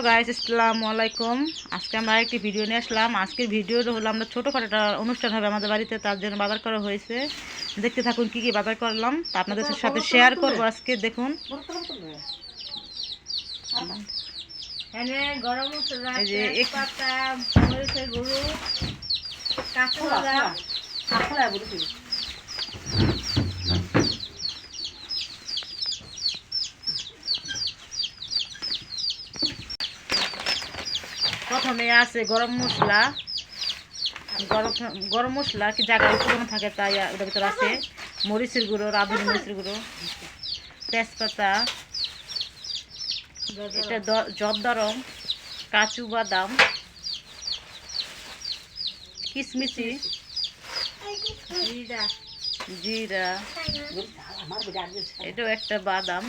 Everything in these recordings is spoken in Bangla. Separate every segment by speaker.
Speaker 1: হ্যালো গাইস আসসালামু আলাইকুম। আজকে আমরা একটি ভিডিও নিয়ে আসলাম। আজকের ভিডিওটা হলো আমরা ছোটোখাটো একটা অনুষ্ঠান হবে আমাদের বাড়িতে তার জন্য বাজার করা হয়েছে। দেখতে থাকুন কি কি বাজার করলাম। তা আপনাদের সাথে শেয়ার করব আজকে দেখুন।
Speaker 2: গরম মশলা
Speaker 1: এই যে এক-
Speaker 2: তেজপাতা মরিচের গুঁড়ো কাঁচা বাদাম
Speaker 1: প্রথমে আছে গরম মশলা। গরম গরম মশলা কি জায়গায় পুরনো থাকে তাই ওটার ভিতরে আছে মরিচের গুঁড়ো রাঁধুনি মরিচের গুঁড়ো তেজপাতা এটা জর্দারম কাজু বাদাম কিশমিশি
Speaker 2: জিরা
Speaker 1: জিরা। এটাও একটা বাদাম।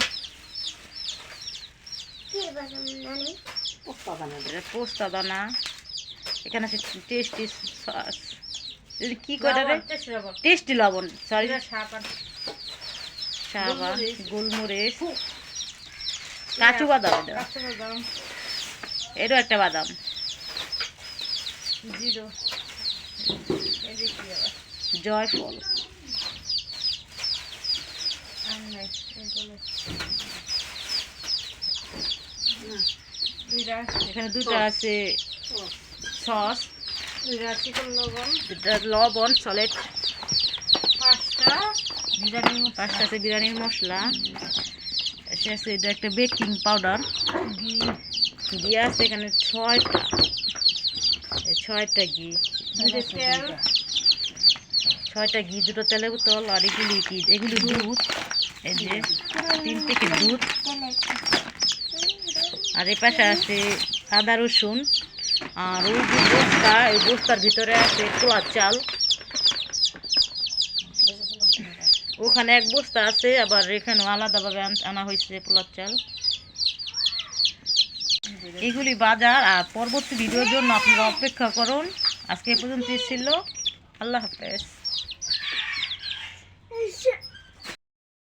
Speaker 1: পোস্তা দানা। এখানে আছে টেস্টি সস কি করে
Speaker 2: টেস্টি লবণ।
Speaker 1: সরি
Speaker 2: সাবান, গোলমরিচ।
Speaker 1: বাদাম এটা।
Speaker 2: কাঁচা বাদাম,
Speaker 1: এটাও একটা বাদাম। জয়ফল
Speaker 2: আর নাই, এগুলো। জিরা
Speaker 1: এখানে দুটো আছে সস দুটা লবণ। সলেট
Speaker 2: পাঁচটা। বিরিয়ানি
Speaker 1: পাঁচটা আছে বিরিয়ানির মশলা। এসে আছে এটা একটা বেকিং পাউডার। ঘি। আছে এখানে ছয়টা। ছয়টা ঘি। ছয়টা ঘি দুটো তেলের বোতল আর এগুলি কি? এগুলি দুধ। এই যে তিন প্যাকেট দুধ। আর এ পাশে আছে আদা রসুন, আর ওই যে বস্তা, এই বস্তার ভিতরে আছে পোলার চাল। ওখানে এক বস্তা আছে, আবার এখানেও আলাদাভাবে আন- হয়েছে পোলার চাল। এগুলি বাজার, আর পরবর্তী ভিডিওর জন্য আপনারা অপেক্ষা করুন। আজকে পর্যন্ত ছিল। আল্লাহ হাফেজ।